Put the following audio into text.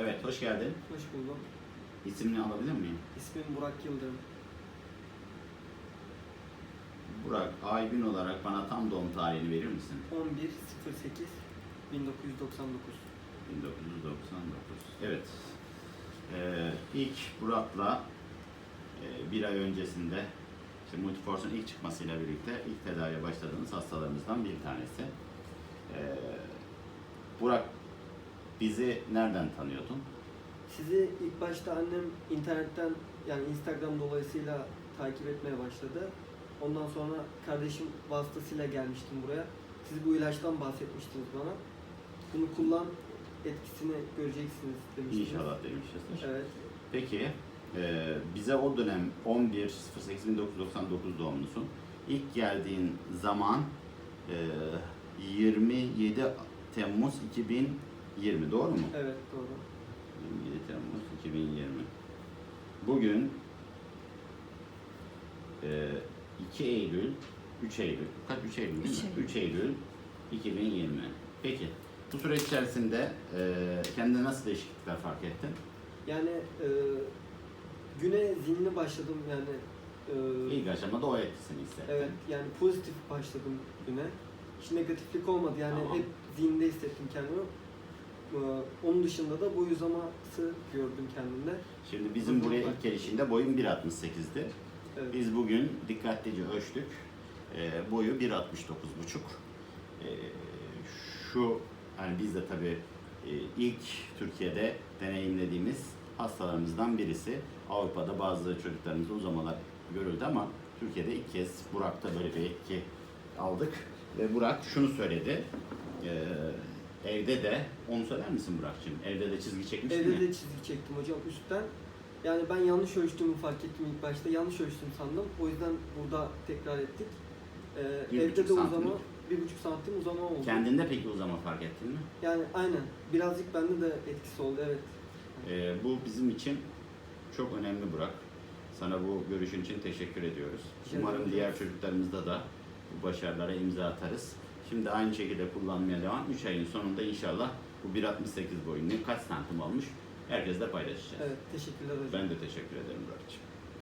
Evet, hoş geldin. Hoş buldum. İsmini alabilir miyim? İsmim Burak Yıldırım. Burak, ay gün olarak bana tam doğum tarihini verir misin? 11.08 1999. 1999. Evet. Ee, ilk Burak'la e, bir ay öncesinde işte Multiforce'un ilk çıkmasıyla birlikte ilk tedaviye başladığımız hastalarımızdan bir tanesi. Ee, Burak, bizi nereden tanıyordun? Sizi ilk başta annem internetten yani Instagram dolayısıyla takip etmeye başladı. Ondan sonra kardeşim vasıtasıyla gelmiştim buraya. Siz bu ilaçtan bahsetmiştiniz bana. Bunu kullan, etkisini göreceksiniz demiştiniz. İnşallah demişizdir. Evet. Peki, e, bize o dönem 11.08.1999 doğumlusun. İlk geldiğin zaman e, 27 Temmuz 2020 doğru mu? Evet doğru. 27 Temmuz 2020. Bugün e, 2 Eylül, 3 Eylül, kaç 3 Eylül değil Üç mi? Eylül. 3 Eylül 2020. Peki, bu süreç içerisinde e, kendine nasıl değişiklikler fark ettin? Yani e, güne zinli başladım yani. E, İlk aşamada o etkisini hissettin. Evet yani pozitif başladım güne. Hiç negatiflik olmadı yani Tamam. hep zihinde hissettim kendimi. Ee, onun dışında da boy uzaması gördüm kendimde. Şimdi bizim buraya ilk gelişinde boyum 1.68'di. Evet. Biz bugün dikkatlice ölçtük. Ee, boyu 1.69,5. Ee, şu hani biz de tabii e, ilk Türkiye'de deneyimlediğimiz hastalarımızdan birisi. Avrupa'da bazı çocuklarımızda uzamalar görüldü ama Türkiye'de ilk kez Burak'ta böyle bir etki aldık. Ve Burak şunu söyledi. Ee, evde de, onu söyler misin Burak'cığım? Evde de çizgi çekmiştin Evde ya. de çizgi çektim hocam üstten. Yani ben yanlış ölçtüğümü fark ettim ilk başta. Yanlış ölçtüm sandım. O yüzden burada tekrar ettik. Ee, Bir evde buçuk de uzama, bir buçuk santim uzama oldu. Kendinde peki uzama fark ettin mi? Yani aynen. Birazcık bende de etkisi oldu evet. Ee, bu bizim için çok önemli Burak. Sana bu görüşün için teşekkür ediyoruz. Teşekkür Umarım ederim. diğer çocuklarımızda da bu başarılara imza atarız. Şimdi aynı şekilde kullanmaya devam. 3 ayın sonunda inşallah bu 1.68 boyunluğu kaç santim olmuş herkesle paylaşacağız. Evet teşekkürler hocam. Ben de teşekkür ederim Burak'cığım.